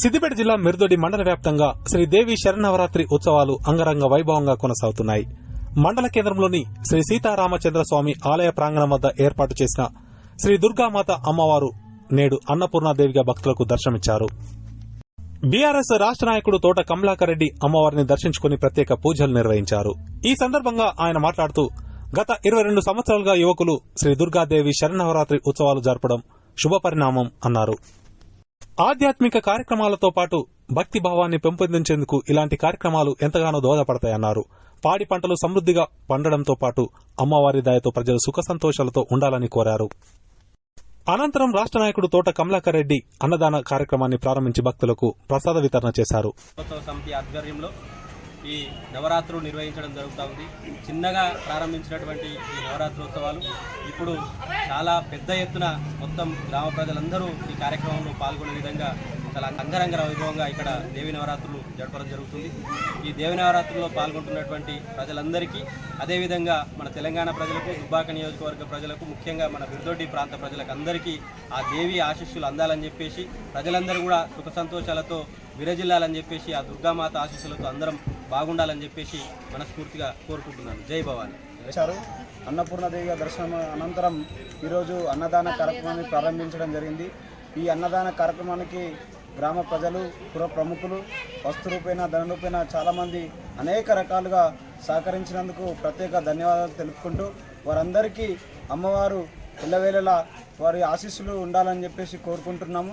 సిద్దిపేట జిల్లా మిర్దొడి మండల వ్యాప్తంగా శ్రీదేవి శరణవరాత్రి ఉత్సవాలు అంగరంగ వైభవంగా కొనసాగుతున్నాయి. మండల కేంద్రంలోని శ్రీ సీతారామచంద్ర స్వామి ఆలయ ప్రాంగణం వద్ద ఏర్పాటు చేసిన శ్రీ దుర్గామాత అమ్మవారు నేడు అన్నపూర్ణాదేవిగా భక్తులకు దర్శనమిచ్చారు. బీఆర్ఎస్ రాష్ట్ర నాయకుడు తోట కమలాకర్ రెడ్డి అమ్మవారిని దర్శించుకుని ప్రత్యేక పూజలు నిర్వహించారు. ఈ సందర్భంగా ఆయన మాట్లాడుతూ గత ఇరవై రెండు సంవత్సరాలుగా యువకులు శ్రీ దుర్గాదేవి శరణవరాత్రి ఉత్సవాలు జరపడం శుభపరిణామం అన్నారు. ఆధ్యాత్మిక కార్యక్రమాలతో పాటు భక్తి భావాన్ని పెంపొందించేందుకు ఇలాంటి కార్యక్రమాలు ఎంతగానో దోహదపడతాయన్నారు. పాడి పంటలు సమృద్దిగా పండడంతో పాటు అమ్మవారి దయతో ప్రజలు సుఖ సంతోషాలతో ఉండాలని కోరారు. అనంతరం రాష్ట్ర నాయకుడు తోట కమలాకర్ రెడ్డి అన్నదాన కార్యక్రమాన్ని ప్రారంభించి భక్తులకు ప్రసాద వితరణ చేశారు. ఈ నవరాత్రులు నిర్వహించడం జరుగుతూ ఉంది. చిన్నగా ప్రారంభించినటువంటి ఈ నవరాత్రోత్సవాలు ఇప్పుడు చాలా పెద్ద ఎత్తున మొత్తం గ్రామ ప్రజలందరూ ఈ కార్యక్రమంలో పాల్గొనే విధంగా చాలా అంగరంగ వైభవంగా ఇక్కడ దేవి నవరాత్రులు జరపడం జరుగుతుంది. ఈ దేవి నవరాత్రుల్లో పాల్గొంటున్నటువంటి ప్రజలందరికీ అదేవిధంగా మన తెలంగాణ ప్రజలకు దుబ్బాక నియోజకవర్గ ప్రజలకు ముఖ్యంగా మన బిర్దొడ్డి ప్రాంత ప్రజలకు అందరికీ ఆ దేవి ఆశీస్సులు అందాలని చెప్పేసి ప్రజలందరూ కూడా సుఖ సంతోషాలతో విరజిల్లాలని చెప్పేసి ఆ దుర్గామాత ఆశీస్సులతో అందరం బాగుండాలని చెప్పేసి మనస్ఫూర్తిగా కోరుకుంటున్నాను. జై భవాని. వచ్చారు అన్నపూర్ణదేవి దర్శనం అనంతరం ఈరోజు అన్నదాన కార్యక్రమాన్ని ప్రారంభించడం జరిగింది. ఈ అన్నదాన కార్యక్రమానికి గ్రామ ప్రజలు పుర ప్రముఖులు వస్తు రూపేణ ధన రూపేణ చాలామంది అనేక రకాలుగా సహకరించినందుకు ప్రత్యేక ధన్యవాదాలు తెలుపుకుంటూ వారందరికీ అమ్మవారు పిల్లవేళలా వారి ఆశీస్సులు ఉండాలని చెప్పేసి కోరుకుంటున్నాము.